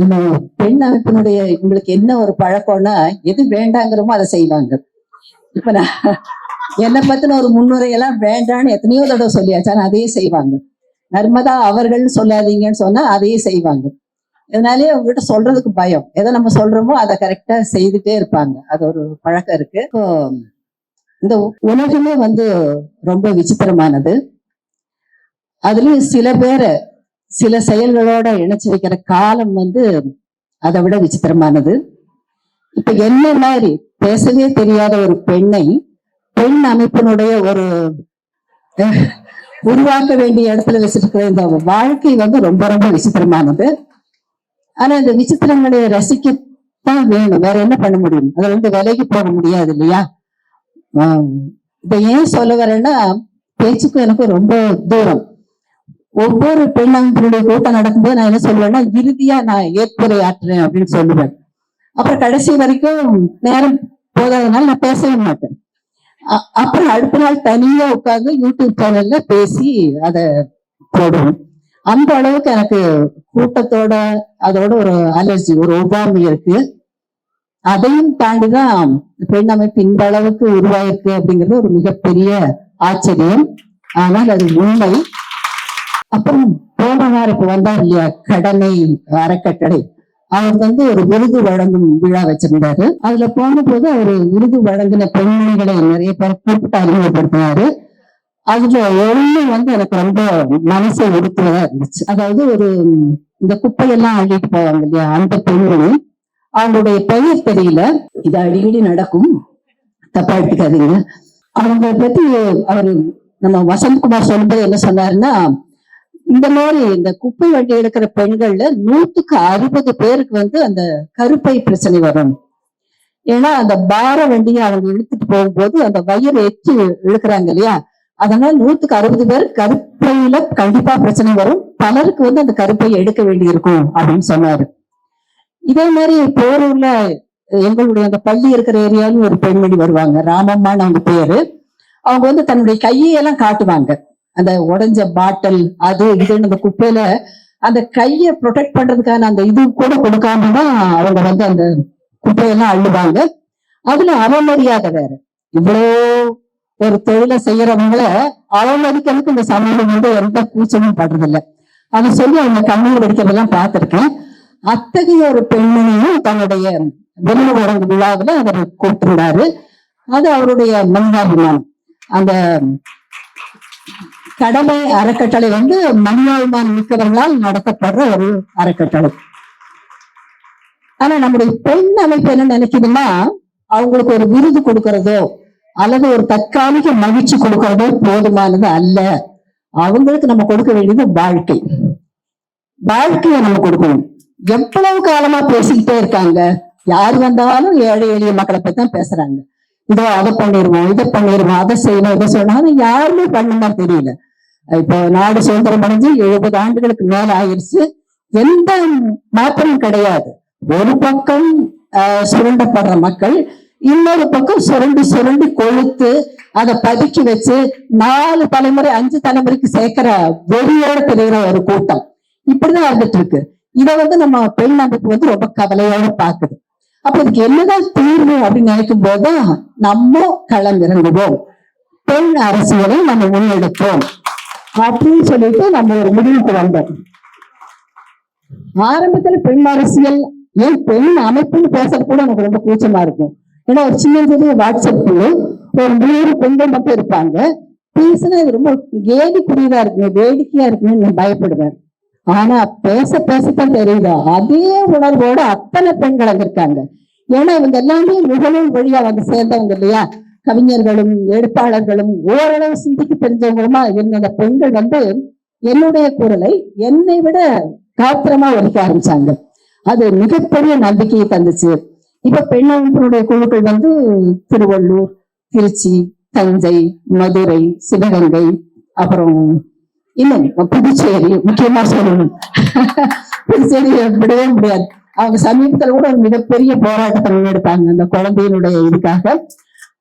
நம்ம பெண் அமைப்பினுடைய உங்களுக்கு என்ன ஒரு பழக்கம்னா எது வேண்டாங்கிறோமோ அதை செய்வாங்க. இப்ப நான் என்னை பத்தின ஒரு முன்னுரையெல்லாம் வேண்டான்னு எத்தனையோ தடவை சொல்லியாச்சு. ஆனா அதையே செய்வாங்க. நர்மதா அவர்கள் சொல்லாதீங்கன்னு சொன்னா அதையே செய்வாங்க. இதனாலே அவங்ககிட்ட சொல்றதுக்கு பயம். எதை நம்ம சொல்றோமோ அதை கரெக்டா செய்துட்டே இருப்பாங்க. அது ஒரு பழக்கம் இருக்கு. இப்போ இந்த உலகமே வந்து ரொம்ப விசித்திரமானது. அதுலயும் சில பேரை சில செயல்களோட இணைச்சு வைக்கிற காலம் வந்து அதை விட விசித்திரமானது. இப்ப என்ன மாதிரி பேசவே தெரியாத ஒரு பெண்ணை பெண் அமைப்பினுடைய ஒரு உருவாக்க வேண்டிய இடத்துல வச்சிருக்கிற இந்த வாழ்க்கை வந்து ரொம்ப ரொம்ப விசித்திரமானது. ஆனா இந்த விசித்திரங்களை ரசிக்கத்தான் வேணும். வேற என்ன பண்ண முடியும்? அதை வந்து விலைக்கு போட முடியாது இல்லையா? இதை ஏன் சொல்ல வரேன்னா பேச்சுக்கும் எனக்கும் ரொம்ப தூரம். ஒவ்வொரு பெண் கூட்டம் நடக்கும்போது நான் என்ன சொல்லுவேன்னா இறுதியா நான் ஏற்புரை ஆற்றுறேன் அப்படின்னு சொல்லுவேன். அப்புறம் கடைசி வரைக்கும் நேரம் போதாதனால நான் பேசவே மாட்டேன். அ- அப்புறம் அடுத்த நாள் தனியா உட்கார்ந்து யூடியூப் சேனல்ல பேசி அதை போடுவோம் அந்த அளவுக்கு எனக்கு கூட்டத்தோட அதோட ஒரு அலர்ஜி ஒரு ஒவ்வாமை இருக்கு. அதையும் தாண்டிதான் பெண் அமைப்பு இந்த அளவுக்கு உருவாயிருக்கு அப்படிங்கிறது ஒரு மிகப்பெரிய ஆச்சரியம். ஆனால் அது உண்மை. அப்புறம் போன வாரம் இப்ப வந்தார் இல்லையா? கடமை அறக்கட்டளை. அவர் வந்து ஒரு விருது வழங்கும் விழா வச்சிருந்தாரு. அதுல போன போது அவர் விருது வழங்கின பெண்மணிகளை நிறைய பேர் கூப்பிட்டு அறிமுகப்படுத்தினாரு. அதுல ஒண்ணு வந்து எனக்கு ரொம்ப மனசை உறுத்துவதா இருந்துச்சு. அதாவது ஒரு இந்த குப்பையெல்லாம் அள்ளிட்டு போவாங்க இல்லையா? அந்த பெண்மணி அவங்களுடைய பெயர் தெரியல. இது அடிக்கடி நடக்கும். தப்பா எடுத்துக்காதீங்க. அவங்க பத்தி அவர் நம்ம வசந்த்குமார் சொல்லும்போது என்ன சொன்னாருன்னா இந்த மாதிரி இந்த குப்பை வண்டி எடுக்கிற பெண்கள்ல நூத்துக்கு அறுபது பேருக்கு வந்து அந்த கருப்பை பிரச்சனை வரும். ஏன்னா அந்த பார வண்டியை அவங்க இழுத்துட்டு போகும்போது அந்த வயிறு எச்சு இழுக்கிறாங்க இல்லையா? அதனால நூத்துக்கு அறுபது பேர் கருப்பையில கண்டிப்பா பிரச்சனை வரும். பலருக்கு வந்து அந்த கருப்பையை எடுக்க வேண்டி இருக்கும் அப்படின்னு சொன்னாரு. இதே மாதிரி போரூர்ல எங்களுடைய அந்த பள்ளி இருக்கிற ஏரியாலும் ஒரு பெண்மணி வருவாங்க. ராமம்மான்னு அவங்க பேரு. அவங்க வந்து தன்னுடைய கையெல்லாம் காட்டுவாங்க. அந்த உடைஞ்ச பாட்டில் அது இதுன்னு அந்த குப்பையில அந்த கையை ப்ரொடெக்ட் பண்றதுக்கான அந்த இது கூட கொடுக்காம தான் அவங்க வந்து அந்த குப்பையெல்லாம் அள்ளுவாங்க. அதுல அவமரியாதை வேற. இவ்வளோ ஒரு தொழிலை செய்யறவங்கள அவமதிக்கிறதுக்கு இந்த சமூகம் வந்து எந்த கூச்சமும் படுறதில்ல. அதை சொல்லி அவங்க கண்ணீர் வெடிக்கிறதெல்லாம் பார்த்திருக்கேன். அத்தகைய ஒரு பெண்மணியும் தன்னுடைய விருது விழாவில் அவர் கூப்பிட்டிருந்தாரு. அது அவருடைய மனிதாபிமானம். அந்த கடமை அறக்கட்டளை வந்து மனிதாபிமானம் மிக்கவர்களால் நடத்தப்படுற ஒரு அறக்கட்டளை. ஆனா நம்முடைய பெண் அமைப்பு என்ன நினைக்குதுன்னா அவங்களுக்கு ஒரு விருது கொடுக்கறதோ அல்லது ஒரு தற்காலிக மகிழ்ச்சி கொடுக்கறதோ போதுமானது அல்ல. அவங்களுக்கு நம்ம கொடுக்க வேண்டியது வாழ்க்கை. வாழ்க்கையை நம்ம கொடுக்கணும். எவ்வளவு காலமா பேசிக்கிட்டே இருக்காங்க. யார் வந்தாலும் ஏழை எளிய மக்களை பத்தி தான் பேசுறாங்க. இதோ அதை பண்ணிடுவோம் இதை பண்ணிடுவோம் அதை செய்யணும் இதை சொல்லணும் ஆனா யாருமே பண்ண மாதிரி தெரியல. இப்போ நாடு சுதந்திரம் அடைஞ்சு எழுபது ஆண்டுகளுக்கு மேல ஆயிடுச்சு எந்த மாற்றம் கிடையாது. ஒரு பக்கம் ஆஹ், சுரண்டப்படுற மக்கள் இன்னொரு பக்கம் சுரண்டி சுரண்டி கொழுத்து அதை பதுக்கி வச்சு நாலு தலைமுறை அஞ்சு தலைமுறைக்கு சேர்க்கிற வெறியோட தெரிகிற ஒரு கூட்டம். இப்படிதான் வந்துட்டு இருக்கு. இதை வந்து நம்ம பெண் அமைப்பு வந்து ரொம்ப கவலையோட பாக்குது அப்ப இதுக்கு என்னதான் தீர்வு அப்படின்னு நினைக்கும் போதுதான் நம்ம களம் இறங்குவோம். பெண் அரசியலை நம்ம முன்னெடுப்போம். அப்படின்னு சொல்லிட்டு நம்ம ஒரு முடிவுக்கு வந்தோம். ஆரம்பத்துல பெண் அரசியல் ஏன் பெண் அமைப்புன்னு பேசுறது கூட எனக்கு ரொம்ப கூச்சமா இருக்கும் ஏன்னா ஒரு சின்ன சிறிய வாட்ஸ்அப் குழு ஒரு நூறு பெண்கள் மட்டும் இருப்பாங்க. பேசுனா இது ரொம்ப கேலிக்குரியதா இருக்குங்க வேடிக்கையா இருக்குன்னு நான் பயப்படுவேன். ஆனா பேச பேசத்தான் தெரியுதா? அதே உணர்வோட அத்தனை பெண்கள் அங்க இருக்காங்க. ஏன்னா இவங்க எல்லாமே முகநூல் வழியா வந்து சேர்ந்தவங்க இல்லையா? கவிஞர்களும் எழுத்தாளர்களும் ஓரளவு சிந்திக்க தெரிஞ்சவங்களுமா இருந்த அந்த பெண்கள் வந்து என்னுடைய குரலை என்னை விட காத்திரமா ஒலிக்க ஆரம்பிச்சாங்க. அது மிகப்பெரிய நம்பிக்கையை தந்துச்சு. இப்ப பெண் அமைப்பினுடைய குழுக்கள் வந்து திருவள்ளூர் திருச்சி தஞ்சை மதுரை சிவகங்கை அப்புறம் இன்னும் புதுச்சேரி முக்கியமா சொல்லணும். புதுச்சேரி விடவே முடியாது. அவங்க சமீபத்துல கூட ஒரு மிகப்பெரிய போராட்டத்தை முன்னெடுத்தாங்க அந்த குழந்தையினுடைய இதுக்காக.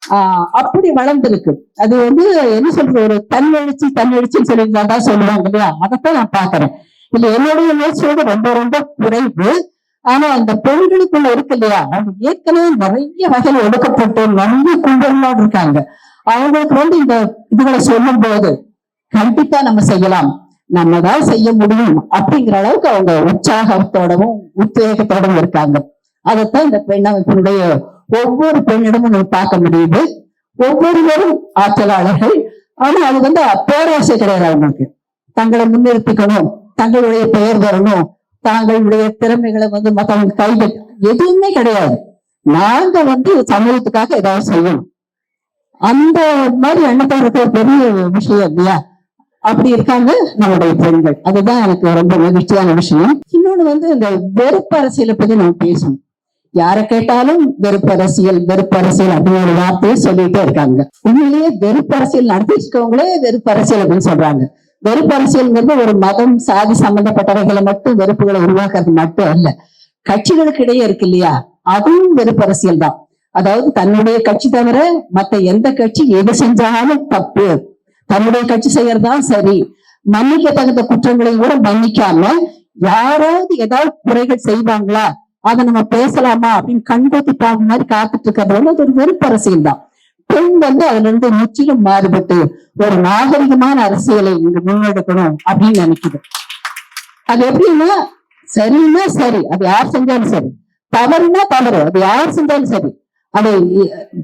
ஆஹ் அப்படி வளர்ந்துருக்கு. அது வந்து என்ன சொல்றது ஒரு தன்னெழுச்சி தன்னெழுச்சின்னு சொல்லியிருந்தா தான் சொல்லுவாங்க இல்லையா? அதைத்தான் நான் பாக்குறேன் இல்ல என்னுடைய முயற்சியோட ரொம்ப ரொம்ப குறைவு. ஆனா அந்த பெண்களுக்குள்ள இருக்கு இல்லையா? அவங்க ஏற்கனவே நிறைய வகையில் ஒடுக்கப்பட்டு நிறைய கும்பலோடு இருக்காங்க. அவங்களுக்கு வந்து இந்த இதுகளை சொல்லும் போது கண்டிப்பா நம்ம செய்யலாம். நம்ம தான் செய்ய முடியும் அப்படிங்கிற அளவுக்கு அவங்க உற்சாகத்தோடவும் உத்வேகத்தோடவும் இருக்காங்க. அதைத்தான் இந்த பெண் அமைப்பினுடைய ஒவ்வொரு பெண்ணிடமும் நம்ம பார்க்க முடியுது. ஒவ்வொருவரும் ஆற்றலாளர்கள். ஆனா அது வந்து பேராசை கிடையாது அவங்களுக்கு. தங்களை முன்னிறுத்திக்கணும். தங்களுடைய பெயர் வரணும். தங்களுடைய திறமைகளை வந்து மத்தவங்க கைகள் எதுவுமே கிடையாது. நாங்க வந்து சமூகத்துக்காக ஏதாவது செய்யணும். அந்த மாதிரி எண்ணத்தை இருக்கிற பெரிய விஷயம் இல்லையா? அப்படி இருக்காங்க நம்மளுடைய பெண்கள். அதுதான் எனக்கு ரொம்ப மகிழ்ச்சியான விஷயம். இன்னொன்னு வந்து இந்த வெறுப்பு அரசியலை பத்தி நம்ம பேசணும். யாரை கேட்டாலும் வெறுப்பு அரசியல் வெறுப்பு அரசியல் அப்படின்னு ஒரு வார்த்தையை சொல்லிட்டே இருக்காங்க. உண்மையிலேயே வெறுப்பு அரசியல் நடத்திச்சுக்கவங்களே வெறுப்பு அரசியல் அப்படின்னு சொல்றாங்க. வெறுப்பு அரசியல்ங்கிறது ஒரு மதம் சாதி சம்பந்தப்பட்டவைகளை மட்டும் வெறுப்புகளை உருவாக்குறது மட்டும் அல்ல. கட்சிகளுக்கு இடையே இருக்கு இல்லையா? அதுவும் வெறுப்பு அரசியல் தான். அதாவது தன்னுடைய கட்சி தவிர மத்த எந்த கட்சி எது செஞ்சாலும் தப்பு. தன்னுடைய கட்சி செய்யறதுதான் சரி. மன்னிக்க தகுந்த குற்றங்களை கூட மன்னிக்காம யாராவது ஏதாவது குறைகள் செய்வாங்களா? அதை நம்ம பேசலாமா அப்படின்னு கண்கோத்தி பாவம் மாதிரி காத்துட்டு இருக்கிறது. வந்து அது ஒரு வெறுப்பு அரசியல் தான் பெண் வந்து அதுல இருந்து முற்றிலும் மாறுபட்டு ஒரு நாகரிகமான அரசியலை இங்க முன்னெடுக்கணும் அப்படின்னு நினைக்குது. அது எப்படின்னா சரின்னா சரி. அது யார் செஞ்சாலும் சரி. தவறுனா தவறு. அது யார் செஞ்சாலும் சரி. அது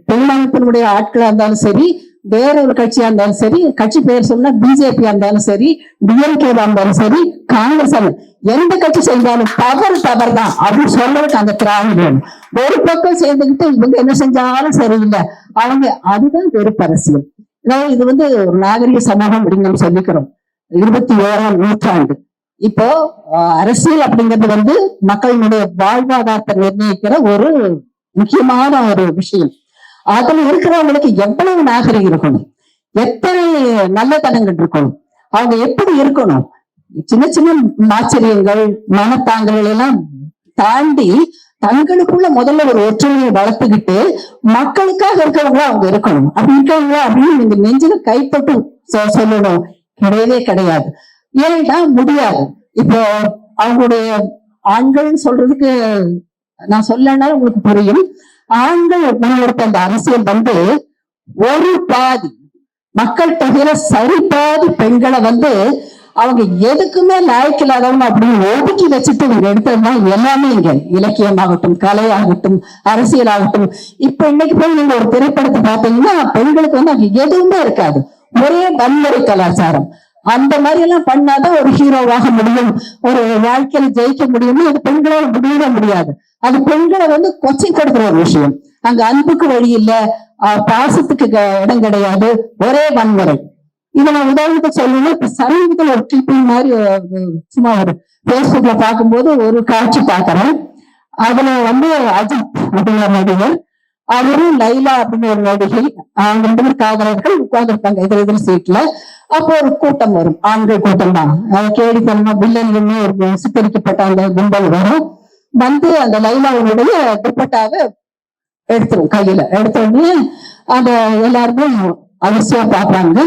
பெண் அமைப்பினுடைய ஆட்களா இருந்தாலும் சரி வேற ஒரு கட்சியா இருந்தாலும் சரி கட்சி பேர் சொன்னா பிஜேபியா இருந்தாலும் சரி டிஎம்கேவா இருந்தாலும் சரி காங்கிரஸ் எந்த கட்சி செஞ்சாலும் தவறு தவறு தான் அப்படின்னு சொல்றதுக்கு அந்த திராவிடம். வேணும் ஒரு பக்கம் சேர்ந்துக்கிட்டு இவங்க என்ன செஞ்சாலும் சரியில்லை. அவங்க அதுதான் வெறுப்பு அரசியல். அதாவது இது வந்து ஒரு நாகரிக சமூகம் அப்படின்னு சொல்லிக்கிறோம். இருபத்தி ஓராம் நூற்றாண்டு. இப்போ அரசியல் அப்படிங்கிறது வந்து மக்களினுடைய வாழ்வாதாரத்தை நிர்ணயிக்கிற ஒரு முக்கியமான ஒரு விஷயம். அதுல இருக்கிறவங்களுக்கு எவ்வளவு நாகரிகம் இருக்கணும்? எத்தனை நல்லதனங்கள் இருக்கணும்? அவங்க எப்படி இருக்கணும்? சின்ன சின்ன ஆச்சரியங்கள் மனத்தாங்கல்கள் எல்லாம் தாண்டி தங்களுக்குள்ள முதல்ல ஒரு ஒற்றுமையை வளர்த்துக்கிட்டு மக்களுக்காக இருக்கிறவங்களா அவங்க இருக்கணும். அப்படி இருக்காங்களா அப்படின்னு நீங்க நெஞ்சில கைப்பட்டு சொல்லணும். கிடையவே கிடையாது. ஏன்னா முடியாது. இப்போ அவங்களுடைய ஆண்கள் சொல்றதுக்கு நான் சொல்லனாலும் உங்களுக்கு புரியும். ஆண்கள் முன்னெடுத்த அந்த அரசியல் வந்து ஒரு பாதி மக்கள் தொகையில சரி பாதி பெண்களை வந்து அவங்க எதுக்குமே லாய்க்கில்லாதவங்க அப்படின்னு ஒதுக்கி வச்சுட்டு இவங்க எடுத்ததுதான் எல்லாமே இங்க இலக்கியம் ஆகட்டும் கலையாகட்டும் அரசியலாகட்டும். இப்ப இன்னைக்கு போய் நீங்க ஒரு திரைப்படத்தை பார்த்தீங்கன்னா பெண்களுக்கு வந்து அங்க எதுவுமே இருக்காது. ஒரே வன்முறை கலாச்சாரம். அந்த மாதிரி எல்லாம் பண்ணாதான் ஒரு ஹீரோவாக முடியும். ஒரு வாழ்க்கையில ஜெயிக்க முடியும்னு அது பெண்களால முடியவே முடியாது. அது பெண்களை வந்து கொச்சைப்படுத்துற ஒரு விஷயம். அங்க அன்புக்கு வழி இல்ல பாசத்துக்கு இடம் கிடையாது ஒரே வன்முறை. இதை நான் உதாரணத்தை சொல்லணும் இப்ப சமீபத்தில் ஒரு கிளிப்பிங் மாதிரி சும்மா ஒரு பேஸ்புக்ல பார்க்கும்போது ஒரு காட்சி பார்க்கறேன். அதுல வந்து அஜித் அப்படிங்கிற நடிகர் அவரும் லைலா அப்படின்னு ஒரு நடிகை அவங்க ரெண்டு பேரும் காதலர்கள் உட்கார்ந்துருப்பாங்க எதிர் எதிர் சீட்ல அப்போ ஒரு கூட்டம் வரும். ஆண்கள் கூட்டம் தான். கேடித்தனமா வில்லன்கள்னு ஒரு சித்தரிக்கப்பட்ட அந்த கும்பல் வரும். வந்து அந்த லைலாவுடைய துப்பட்டாவை எடுத்துரும் கையில. எடுத்த உடனே அந்த எல்லாருமே அவசியம் பாக்குறாங்க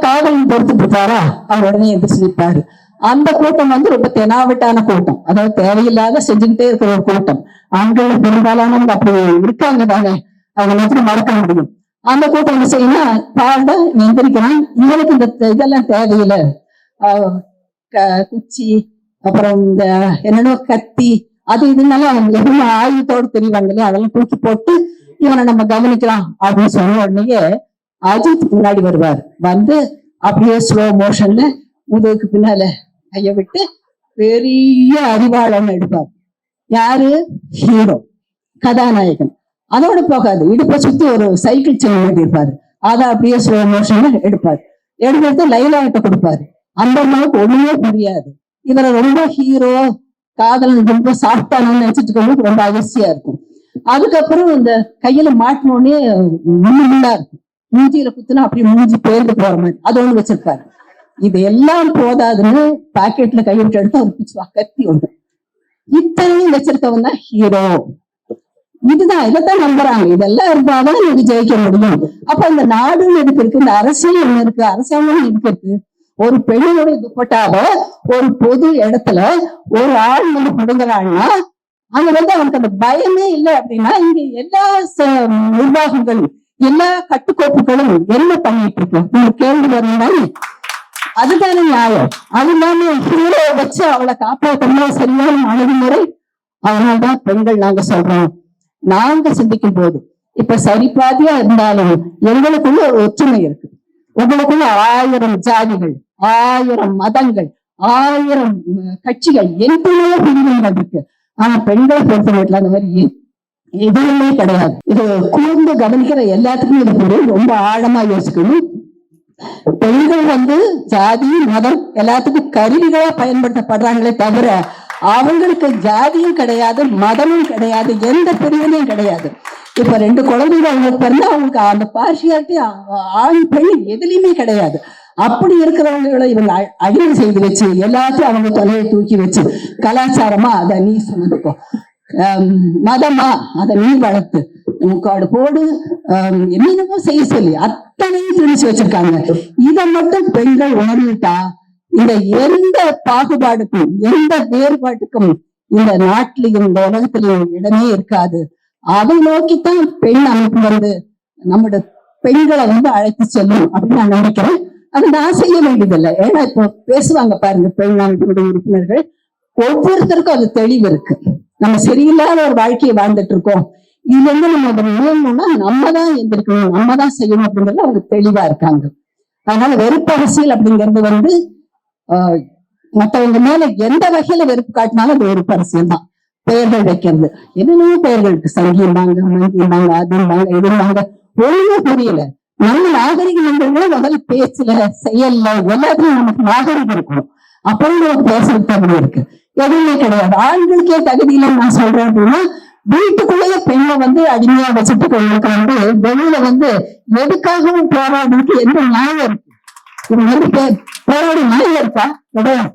காவலன் பொறுத்து இருப்பாரா? அவர் உடனே எந்திரிச்சு நிற்பாரு அந்த கூட்டம் வந்து ரொம்ப தெனாவிட்டான கூட்டம். அதாவது தேவையில்லாத செஞ்சுக்கிட்டே இருக்கிற ஒரு கூட்டம். ஆண்கள் பெரும்பாலானவங்க அப்படி இருக்காங்க தானே? அவங்க எப்படி மறக்க முடியும். அந்த கூட்டம் என்ன செய்யணும் பாட எந்திரிக்கிறான் இவனுக்கு இந்த இதெல்லாம் தேவையில்லை. க- குச்சி அப்புறம் இந்த என்னென்னோ கத்தி அது இதுனால அவங்க எவ்வளவு ஆயுதத்தோடு தெரிவாங்க இல்லையா? அதெல்லாம் தூக்கி போட்டு இவனை நம்ம கவனிக்கலாம் அப்படின்னு சொன்ன உடனேயே அஜித் முன்னாடி வருவார். வந்து அப்படியே ஸ்லோ மோஷன்ல உதவுக்கு பின்னால கைய விட்டு பெரிய அறிவாளன் எடுப்பார். யாரு? ஹீரோ கதாநாயகன். அதோட போகாது. இடுப்பை சுத்தி ஒரு சைக்கிள் செயின் மாட்டிருப்பாரு அதை அப்படியே ஸ்லோ மோஷன்ல எடுப்பார். எடுத்து லைலா கிட்ட கொடுப்பாரு. அந்த அம்மாவுக்கு ஒண்ணுமே புரியாது. இவரை ரொம்ப ஹீரோ காதலன் ரொம்ப சாஃப்டானு நினைச்சிட்டு இருக்கும்போது ரொம்ப அதிர்ச்சியா இருக்கும். அதுக்கப்புறம் இந்த கையில மாட்டினோடனே முள்ளா இருக்கும். மூஞ்சியில குத்துனா அப்படியே மூஞ்சி பேர்ந்து போற மாதிரி. அது ஒண்ணு வச்சிருப்பாரு. இது எல்லாம் போதாதுன்னு பாக்கெட்ல கைவிட்டு எடுத்து அவர் பிச்சுவா கத்தி ஒன்று இத்தனையும் வச்சிருக்கவன் தான் ஹீரோ இதுதான் இதைத்தான் நம்புறாங்க. இதெல்லாம் இருந்தாதான் நீங்க ஜெயிக்க முடியும். அப்ப இந்த நாடுன்னு எதுக்கு இருக்கு இந்த அரசியல் ஒண்ணு இருக்கு அரசாங்கம் எதுக்கு இருக்கு. ஒரு பெண்ணுடைய துப்பட்டாவ ஒரு பொது இடத்துல ஒரு ஆள் வந்து கொடுங்குறான்னா அங்க வந்து அவனுக்கு அந்த பயமே இல்லை அப்படின்னா இங்க எல்லா ச- நிர்வாகங்களும் எல்லா கட்டுக்கோப்புகளும் என்ன பண்ணிட்டு இருக்கு? உங்களுக்கு கேள்வி வரணும் அதுதானே நியாயம். அது இல்லாம ஹீரோ வச்சு அவளை காப்பாற்றணும் சரியான அணுகுமுறை அதனால்தான் பெண்கள் நாங்க சொல்றோம். நாங்க சிந்திக்கும் போது இப்ப சரிபாதியா இருந்தாலும் எங்களுக்குள்ள ஒரு ஒற்றுமை இருக்கு. உங்களுக்குள்ள ஆயிரம் ஜாதிகள் ஆயிரம் மதங்கள் ஆயிரம் கட்சிகள் எத்தனையோ பிரிவுகள் இருக்கு ஆனா பெண்களை பொறுத்த மட்டும் அந்த மாதிரி எதுவுமே கிடையாது. இது கூர்ந்து கவனிக்கிற எல்லாத்துக்கும் இது பொருள். ரொம்ப ஆழமா யோசிக்கணும். பெண்கள் வந்து ஜாதி மதம் எல்லாத்துக்கும் கருவிகளா பயன்படுத்தப்படுறாங்களே தவிர அவங்களுக்கு ஜாதியும் கிடையாது மதமும் கிடையாது எந்த பிரிவினையும் கிடையாது. இப்ப ரெண்டு குழந்தைங்க அவங்களுக்கு பிறந்தா அவங்களுக்கு அந்த பார்ஷியாலிட்டி ஆண் பெண் எதுலையுமே கிடையாது. அப்படி இருக்கிறவங்களை இவங்க அழிவு செய்து வச்சு எல்லாத்தையும் அவங்க தொலையை தூக்கி வச்சு கலாச்சாரமா அதை நீ சுமந்துக்கோ மதமா அதை நீ வளர்த்து முக்காடு போடு என்னென்னமோ செய்ய சொல்லி அத்தனையும் திணிச்சு வச்சிருக்காங்க. இதை மட்டும் பெண்கள் உணர்ந்துட்டா இந்த எந்த பாகுபாடுக்கும் எந்த வேறுபாட்டுக்கும் இந்த நாட்டிலையும் இந்த உலகத்திலையும் இடமே இருக்காது. அதை நோக்கித்தான் பெண் அமைப்பு வந்து நம்முடைய பெண்களை வந்து அழைத்து செல்லும் அப்படின்னு நான் நினைக்கிறேன். அது நான் செய்ய வேண்டியதில்லை. ஏன்னா இப்போ பேசுவாங்க பாருங்க பெண் உறுப்பினர்கள். ஒவ்வொருத்தருக்கும் அது தெளிவு இருக்கு. நம்ம சரியில்லாத ஒரு வாழ்க்கையை வாழ்ந்துட்டு இருக்கோம். இதுல இருந்து நம்ம அதை மீளணும்னா நம்ம தான் எந்திரிக்கணும் நம்ம தான் செய்யணும் அப்படிங்கறது அவங்க தெளிவா இருக்காங்க. அதனால வெறுப்பு அரசியல் அப்படிங்கிறது வந்து ஆஹ், மத்தவங்க மேல எந்த வகையில வெறுப்பு காட்டினாலும் அது வெறுப்பு அரசியல் தான். பெயர்கள் வைக்கிறது. என்னென்ன பெயர்கள் இருக்கு. சங்கியம்பாங்க மங்கியம்பாங்க அதும்பாங்க இதும்பாங்க ஒண்ணுமே புரியல. நம்ம நாகரிகம் என்றவங்களும் முதல்ல பேச்சுல செயல்ல எல்லாத்துலயும் நமக்கு நாகரிகம் இருக்கணும். அப்படின்னு நமக்கு பேசுற தகுதி இருக்கு. எதுவுமே கிடையாது. ஆண்களுக்கே தகுதி நான் சொல்றேன் அப்படின்னா வீட்டுக்குள்ளேயே பெண்ணை வந்து அடிமையா வச்சுட்டு பெண்களுக்கு வந்து வெளியில வந்து எதுக்காகவும் போராடுறதுக்கு எந்த நியாயம் இருக்கு? இது வந்து போராடி நியாயம் இருக்கா? கிடையாது.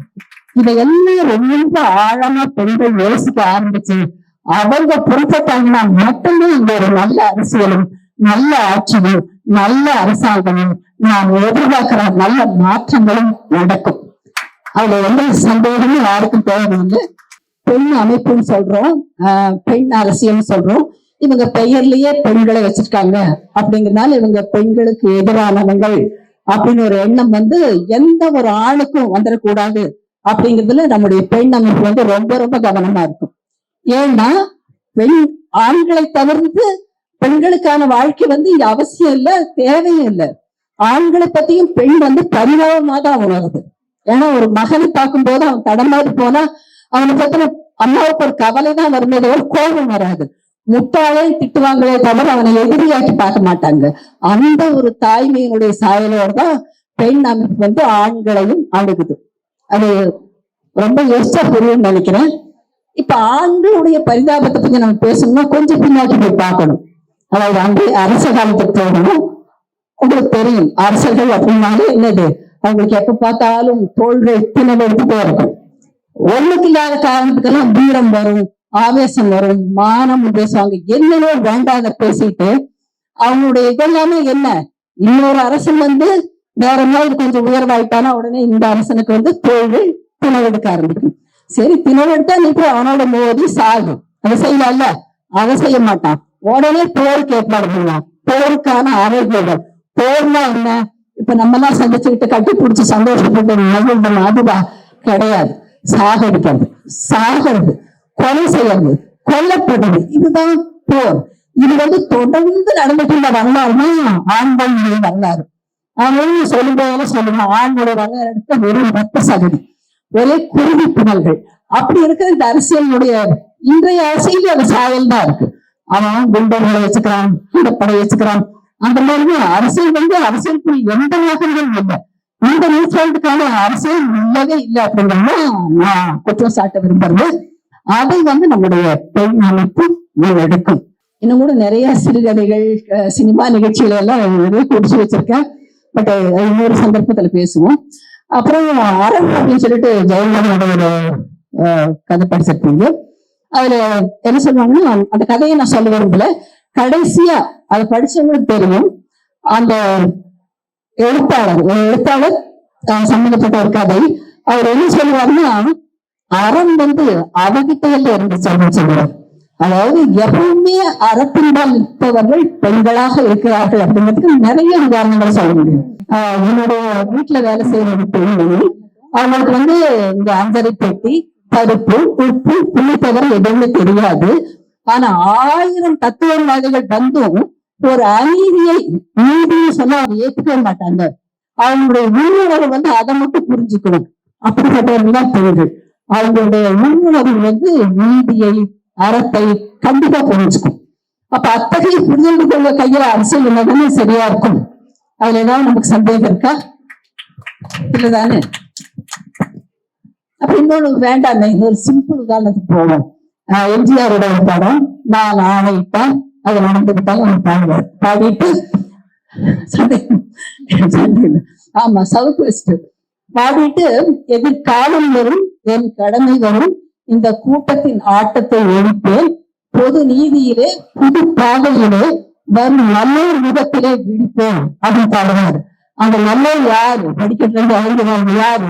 இதையெல்லாம் ரொம்ப ஆழமா பெண்கள் யோசிக்க ஆரம்பிச்சு அவங்க பொறுப்பட்டாங்கன்னா மட்டுமே இந்த ஒரு நல்ல அரசியலும் நல்ல ஆட்சியும் நல்ல அரசாங்கமும் நாம் எதிர்பார்க்கிற நல்ல மாற்றங்களும் நடக்கும். அதுல எந்த சந்தேகமும் யாருக்கும் தேவையில்லை. பெண் அமைப்புன்னு சொல்றோம் பெண் அரசியல்னு சொல்றோம். இவங்க பெயர்லயே பெண்களை வச்சிருக்காங்க. அப்படிங்கறதுனால இவங்க பெண்களுக்கு எதிரானவங்கள் அப்படின்னு ஒரு எண்ணம் வந்து எந்த ஒரு ஆளுக்கும் வந்துடக்கூடாது அப்படிங்கிறதுல நம்முடைய பெண் அமைப்பு வந்து ரொம்ப ரொம்ப கவனமா இருக்கும். ஏன்னா பெண் ஆண்களை தவிர்த்து பெண்களுக்கான வாழ்க்கை வந்து இங்க அவசியம் இல்ல தேவையும் இல்லை. ஆண்களை பத்தியும் பெண் வந்து பரிதாபமா தான் உணருது. ஏன்னா ஒரு மகனை பார்க்கும் போது அவன் தடமாறி போனா அவனை பத்தின அம்மாவுக்கு ஒரு கவலை தான் வருமே தவிர கோபம் வராது. முட்டாளே திட்டுவாங்களே தவிர அவனை எதிரியாக்கி பார்க்க மாட்டாங்க. அந்த ஒரு தாய்மையினுடைய சாயலோடு தான் பெண் அமைப்பு வந்து ஆண்களையும் அணுகுது. அது ரொம்ப யோசிச்சா புரியும் நினைக்கிறேன். இப்ப ஆண்களுடைய பரிதாபத்தை பத்தி நம்ம பேசணும்னா கொஞ்சம் பின்னாடி போய் பார்க்கணும். அதாவது அங்கே அரச காலத்துக்கு போகணும். உங்களுக்கு தெரியும் அரசர்கள் அப்படின்னாலே என்னது? அவங்களுக்கு எப்ப பார்த்தாலும் தோள்கள் திணல் எடுத்துட்டே இருக்கும். ஒண்ணுக்கு இல்லாத காரணத்துக்கெல்லாம் வீரம் வரும் ஆவேசம் வரும் மானம் பேசுவாங்க. என்னவோ வேண்டாத பேசிட்டு அவங்களுடைய இதெல்லாமே என்ன? இன்னொரு அரசன் வந்து வேற மாதிரி கொஞ்சம் உயர்வாயிட்டானா உடனே இந்த அரசனுக்கு வந்து தோள்கள் திணறெடுக்க ஆரம்பிக்கும். சரி திணறெடுத்தா நீ போய் அவனோட மோதி சாகும். அதை செய்யலாம்ல? அதை செய்ய மாட்டான். உடனே போருக்கு ஏற்பாடு பண்ணலாம் போருக்கான ஆரோக்கியம் போர்னா என்ன? இப்ப நம்ம எல்லாம் சந்திச்சுக்கிட்டு கட்டி பிடிச்சி சந்தோஷப்பட்டு மகிழ்ந்த அதுவா கிடையாது. சாகடிக்கிறது. சாகிறது. கொலை செய்யறது. கொல்லப்படுறது. இதுதான் போர். இது வந்து தொடர்ந்து நடந்துட்டு வரலாறு வரலாறுனா ஆண்களுடைய வரலாறு. அவங்க சொல்லும் போதெல்லாம் சொல்லுங்க. ஆண்களுடைய வரலாறு எடுத்த வெறும் ரத்த சகதி ஒரே குருதி புனல்கள் அப்படி இருக்கிற இந்த அரசியலுடைய இன்றைய அரசியல் அது சாயல் தான் இருக்கு. அவன் குண்டர்களை வச்சுக்கிறான் கூடப்படை வச்சுக்கிறான். அந்த மாதிரி அரசியல் வந்து அரசியலுக்கு எந்த நோக்கங்களும் இல்லை. இந்த நூற்றாண்டுக்கான அரசியல் இல்லவே இல்லை அப்படிங்கிறத நான் குற்றம் சாட்ட விரும்புறது. அதை வந்து நம்முடைய பெண் அமைப்பு எடுக்கும். இன்னும் கூட நிறைய சிறுகதைகள் அஹ், சினிமா நிகழ்ச்சிகள் எல்லாம் குடிச்சு வச்சிருக்கேன். பட் இன்னொரு சந்தர்ப்பத்துல பேசுவோம். அப்புறம் அரண் அப்படின்னு சொல்லிட்டு ஜெயலலிதாவோட ஒரு கதை படிச்சிருப்பீங்க. அதுல என்ன சொல்லுவாங்கன்னா அந்த கதையை நான் சொல்ல விரும்பல. கடைசியா அதை படிச்சவங்களுக்கு தெரியும். அந்த எழுத்தாளர் எழுத்தாளர் சம்பந்தப்பட்ட ஒரு கதை. அவர் என்ன சொல்லுவாருன்னா அறம் வந்து அவகிட்ட இருந்து சொல்லுவார். அதாவது எப்பவுமே அறத்தின்பால் இருப்பவர்கள் பெண்களாக இருக்கிறார்கள் அப்படிங்கிறதுக்கு நிறைய உதாரணங்களை சொல்ல முடியும். ஆஹ் என்னுடைய வீட்டுல வேலை செய்யற பெண்மணி அவங்களுக்கு வந்து இந்த அஞ்சரை பெட்டி பருப்பு உப்பு புளி தவிர எதுவுமே தெரியாது. ஆனா ஆயிரம் தத்துவ வகைகள் வந்தும் ஒரு அநீதியை நீதின்னு சொன்னா அவங்க ஏத்துக்கவே மாட்டாங்க. அவங்களுடைய உள்ளுணர்வு வந்து அதை மட்டும் புரிஞ்சுக்கணும். அப்படிப்பட்டவர்கள் தான் பெண்கள் அவங்களுடைய உள்ளுணர்வு வந்து நீதியை அறத்தை கண்டிப்பா புரிஞ்சுக்கும். அப்ப அத்தகைய புரிதல்கள் கையில அரசியல் என்னதானே சரியா இருக்கும். அதுல ஏதாவது நமக்கு சந்தேகம் இருக்கா? இல்லதானே? அப்ப இன்னொன்னு வேண்டாமே இன்னொரு சிம்பிள் உதாரணத்துக்கு போவோம். எம்ஜிஆரோட ஒரு படம் நான் ஆணையிட்டேன் அது நடந்துகிட்டாலும் அவன் பாடுவார். பாடிட்டு சந்தேகம் ஆமா சவுத் வெஸ்ட் பாடிட்டு எதிர்காலம் வரும் என் கடமை வரும் இந்த கூட்டத்தின் ஆட்டத்தை ஒழிப்பேன். பொது நீதியிலே புது பாதையிலே வரும் நல்லோர் முகத்திலே விழிப்போம் அப்படின்னு பாடுவார். அந்த நல்லோர் யாரு? படிக்கட்டு இருந்து யாரு?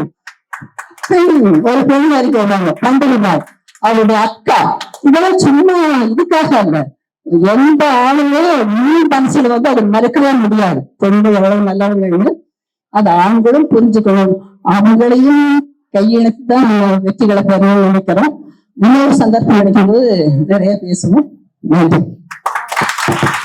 ஒரு பெண் வரைக்கும் வருவாங்க பண்டிகைமார் அவருடைய அக்கா. இதெல்லாம் சும்மா இதுக்காக அல்ல. எந்த ஆளுமே மீன் மனசுல வந்து அதை மறக்கவே முடியாது. பெண்கள் எவ்வளவு நல்லவங்கள்னு அது ஆண்களும் புரிஞ்சுக்கணும். அவங்களையும் கையெழுத்து தான் நம்ம வெற்றிகளை பெறணும்னு நினைக்கிறோம். இன்னொரு சந்தர்ப்பம் கிடைக்கும்போது நிறைய பேசுவோம். நன்றி.